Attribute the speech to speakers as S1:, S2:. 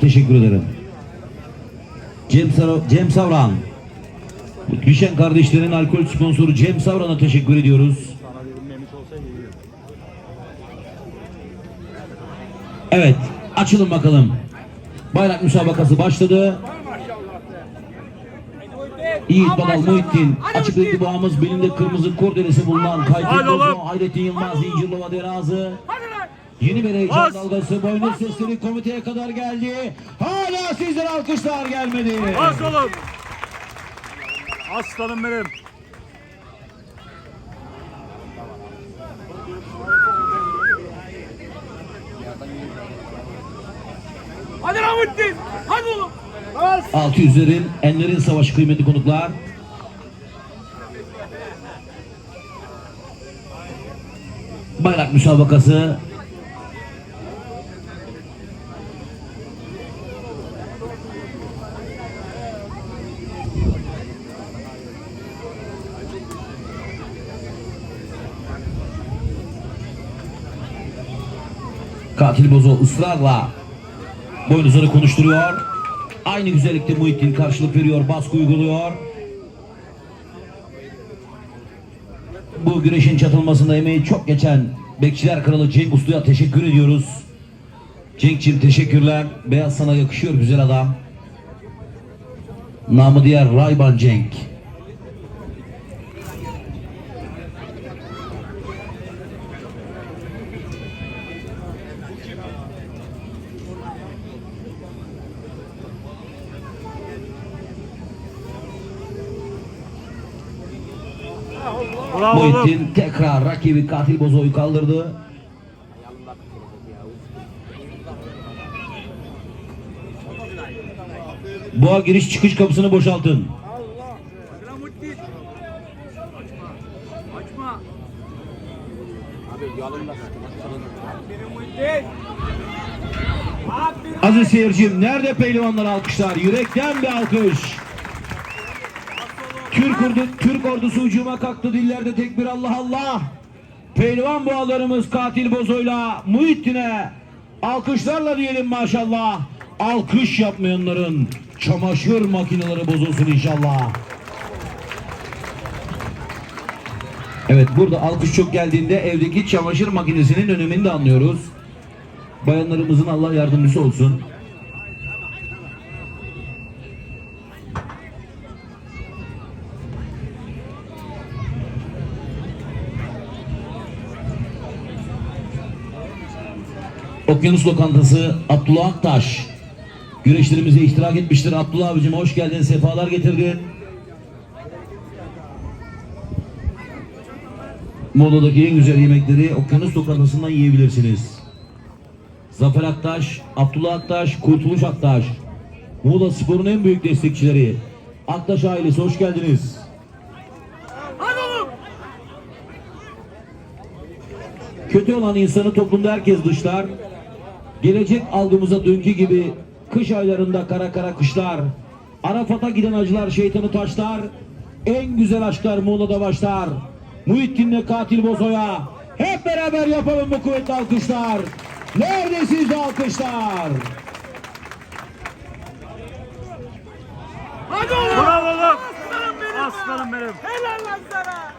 S1: Teşekkür ederim. Cem, Sar- Cem Savran. Gülşen kardeşlerin alkol sponsoru Cem Savran'a teşekkür ediyoruz. Evet, açılın bakalım. Bayrak müsabakası başladı. Yiğit Badal Muhittin, açık renkli boğamız, belinde kırmızı kordelesi bulunan
S2: oğlum.
S1: Bozo, Hayrettin Yılmaz, İncirlova Derazı. Yeni bir heyecan
S2: Bas.
S1: dalgası, boynuz sesleri komiteye kadar geldi. Hala sizden alkışlar gelmedi.
S2: Bas oğlum. Aslanım benim.
S3: Hadi Rahmettin. Hadi oğlum. Bas.
S1: 600'lerin, enlerin savaşı kıymetli konuklar. Bayrak müsabakası. Katil Bozo ısrarla boynuzları konuşturuyor. Aynı güzellikte Muhittin karşılık veriyor, baskı uyguluyor. Bu güreşin çatılmasında emeği çok geçen Bekçiler Kralı Cenk Uslu'ya teşekkür ediyoruz. Cenk'ciğim teşekkürler. Beyaz sana yakışıyor güzel adam. Namı diğer Rayban Cenk. Muhittin tekrar rakibi Katil Bozo'yu kaldırdı. Boğa giriş çıkış kapısını boşaltın. Aziz seyircim nerede pehlivanlar alkışlar? Yürekten bir alkış. Türk, ordu, Türk ordusu ucuma kalktı dillerde tekbir Allah Allah. Pehlivan boğalarımız katil bozoyla Muhittin'e alkışlarla diyelim maşallah. Alkış yapmayanların çamaşır makineleri bozulsun inşallah. Evet burada alkış çok geldiğinde evdeki çamaşır makinesinin önemini de anlıyoruz. Bayanlarımızın Allah yardımcısı olsun. Okyanus Lokantası Abdullah Aktaş güreşlerimize iştirak etmiştir. Abdullah abicim hoş geldin, sefalar getirdin. Muğla'daki en güzel yemekleri Okyanus Lokantası'ndan yiyebilirsiniz. Zafer Aktaş, Abdullah Aktaş, Kurtuluş Aktaş. Muğla Spor'un en büyük destekçileri. Aktaş ailesi hoş geldiniz. Kötü olan insanı toplumda herkes dışlar. Gelecek algımıza dünkü gibi kış aylarında kara kara kışlar. Arafat'a giden acılar şeytanı taşlar. En güzel aşklar Muğla'da başlar. Muhittin'le katil Bozo'ya. Hep beraber yapalım bu kuvvetli alkışlar. Nerede sizde alkışlar?
S3: Hadi oğlum.
S2: Bravo oğlum.
S3: Aslanım benim. be.
S2: Aslanım benim.
S3: Helal lan sana.